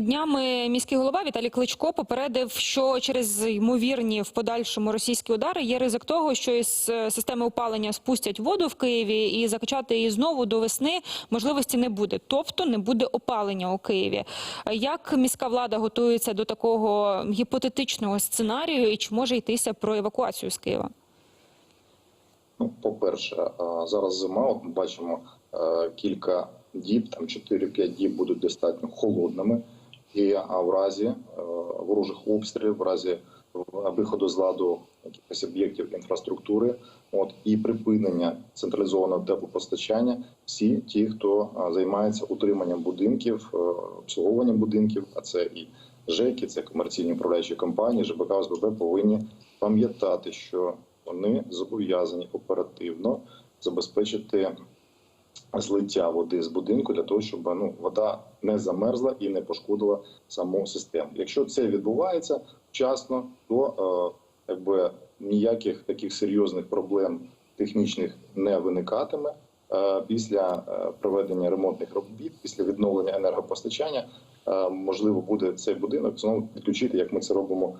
Днями міський голова Віталій Кличко попередив, що через ймовірні в подальшому російські удари є ризик того, що із е, системи опалення спустять воду в Києві і закачати її знову до весни можливості не буде. Тобто не буде опалення у Києві. Як міська влада готується до такого гіпотетичного сценарію, і чи може йтися про евакуацію з Києва? Ну, по-перше, зараз зима. От ми бачимо е, кілька діб, там 4-5 діб будуть достатньо холодними, і в разі е, ворожих обстрілів, в разі виходу з ладу якихось об'єктів інфраструктури, от і припинення централізованого теплопостачання, всі ті, хто займається утриманням будинків, е, обслуговуванням будинків, а це і ЖЕКи, це комерційні управляючі компанії, ЖБК, ОСББ повинні пам'ятати, що вони зобов'язані оперативно забезпечити злиття води з будинку для того, щоб ну вода не замерзла і не пошкодила саму систему. Якщо це відбувається вчасно, то е, якби ніяких таких серйозних проблем технічних не виникатиме. Е, Після е, проведення ремонтних робіт, після відновлення енергопостачання, е, можливо буде цей будинок знову підключити, як ми це робимо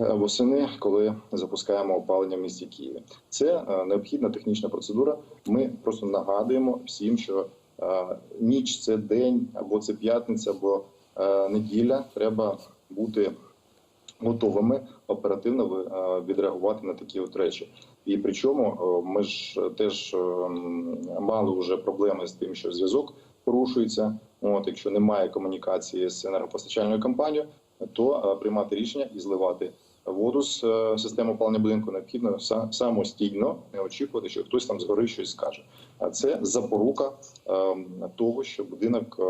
восени, коли запускаємо опалення в місті Києві. Це е, необхідна технічна процедура. Ми просто нагадуємо всім, що е, ніч це день, або це п'ятниця, або е, неділя. Треба бути готовими оперативно відреагувати на такі от речі. І причому ми ж теж е, мали вже проблеми з тим, що зв'язок порушується. От якщо немає комунікації з енергопостачальною компанією, то приймати рішення і зливати воду з е, системи опалення будинку необхідно са- самостійно, не очікувати, що хтось там згори щось скаже. А це запорука е, того, що будинок е,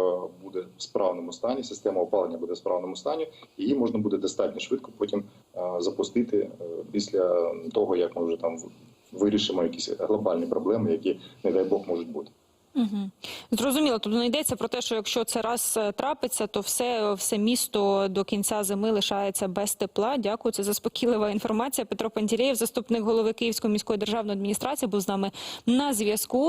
буде в справному стані, система опалення буде в справному стані, її можна буде достатньо швидко потім е, запустити після того, як ми вже там вирішимо якісь глобальні проблеми, які не дай Бог можуть бути. Угу. Зрозуміло, тобто не йдеться про те, що якщо це раз е, трапиться, то все, все місто до кінця зими лишається без тепла. Дякую, це заспокійлива інформація. Петро Пантілеєв, заступник голови Київської міської державної адміністрації, був з нами на зв'язку.